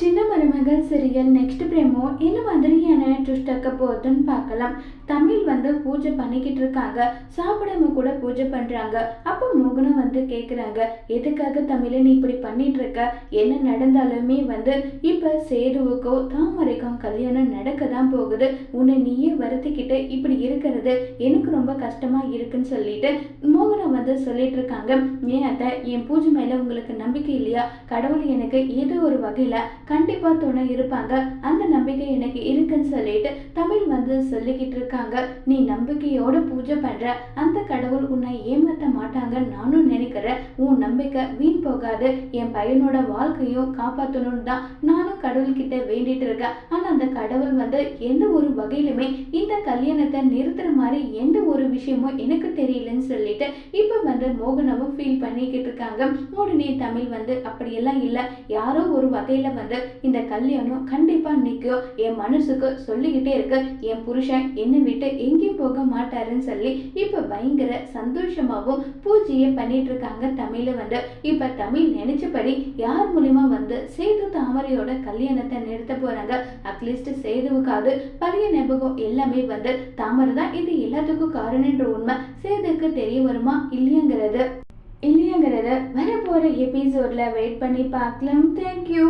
சின்ன மருமகள் serial next பிரேமோ என்ன மாதிரியான ட்விஸ்ட் இருக்க போகுதுன்னு பார்க்கலாம். தமிழ் வந்து பூஜை பண்ணிக்கிட்டு இருக்காங்க. சாப்பிடாம கூட பூஜை பண்ணுறாங்க அப்போ மோகனம் வந்து கேட்குறாங்க எதுக்காக தமிழை நீ இப்படி பண்ணிட்டு இருக்க? என்ன நடந்தாலுமே வந்து இப்போ சேதுவுக்கோ தாமரைக்கும் கல்யாணம் நடக்க தான் போகுது. உன்னை நீயே வருத்திக்கிட்டு இப்படி இருக்கிறது எனக்கு ரொம்ப கஷ்டமாக இருக்குன்னு சொல்லிட்டு மோகனம் வந்து சொல்லிட்டு இருக்காங்க. ஏன் அத்தை என் பூஜை மேலே உங்களுக்கு நம்பிக்கை இல்லையா? கடவுள் எனக்கு ஏதோ ஒரு வகையில் கண்டிப்பா துணை இருப்பாங்க. அந்த நம்பிக்கை எனக்கு இருக்குன்னு சொல்லிட்டு தமிழ் வந்து சொல்லிக்கிட்டு இருக்காங்க நீ நம்பிக்கையோட பூஜை பண்ற. அந்த கடவுள் உன்னை ஏமாத்த மாட்டாங்க நானும் நினைக்கிறேன். உன் நம்பிக்கை வீண் போகாது. என் பையனோட வாழ்க்கையும் காப்பாற்றணும்னு தான் நானும் கடவுள்கிட்ட வேண்டிட்டு இருக்கேன். ஆனா அந்த கடவுள் வந்து எந்த ஒரு வகையிலுமே இந்த கல்யாணத்தை நிறுத்துற மாதிரி எந்த ஒரு விஷயமும் எனக்கு தெரியலன்னு சொல்லிட்டு இப்ப வந்து மோகனமும் ஃபீல் பண்ணிக்கிட்டு இருக்காங்க. உடனே தமிழ் வந்து அப்படியெல்லாம் இல்லை. யாரோ ஒரு வகையில வந்து இந்த கல்யாணம் கண்டிப்பா நிற்கும் என் மனசுக்கு சொல்லிக்கிட்டே இருக்கு. என் புருஷன் என்னை விட்டு எங்கேயும் போக மாட்டாருன்னு சொல்லி இப்போ பயங்கர சந்தோஷமாகவும் பூஜையை பண்ணிட்டு இருக்காங்க தமிழ வந்து. இப்போ தமிழ் நினைச்சபடி யார் மூலியமா வந்து சேது தாமரையோட கல்யாணத்தை நிறுத்த போறாங்க? அட்லீஸ்ட் சேதுவுக்காவது பழைய ஞாபகம் எல்லாமே வந்து தாமரை தான். இது எல்லாத்துக்கும் காரணன்ற உண்மை சேதுக்கு தெரிய வருமா இல்லையாங்கிறது. இல்லையாங்கிறத வரப்போற எபிசோட்ல வெயிட் பண்ணி பார்க்கலாம். தேங்க்யூ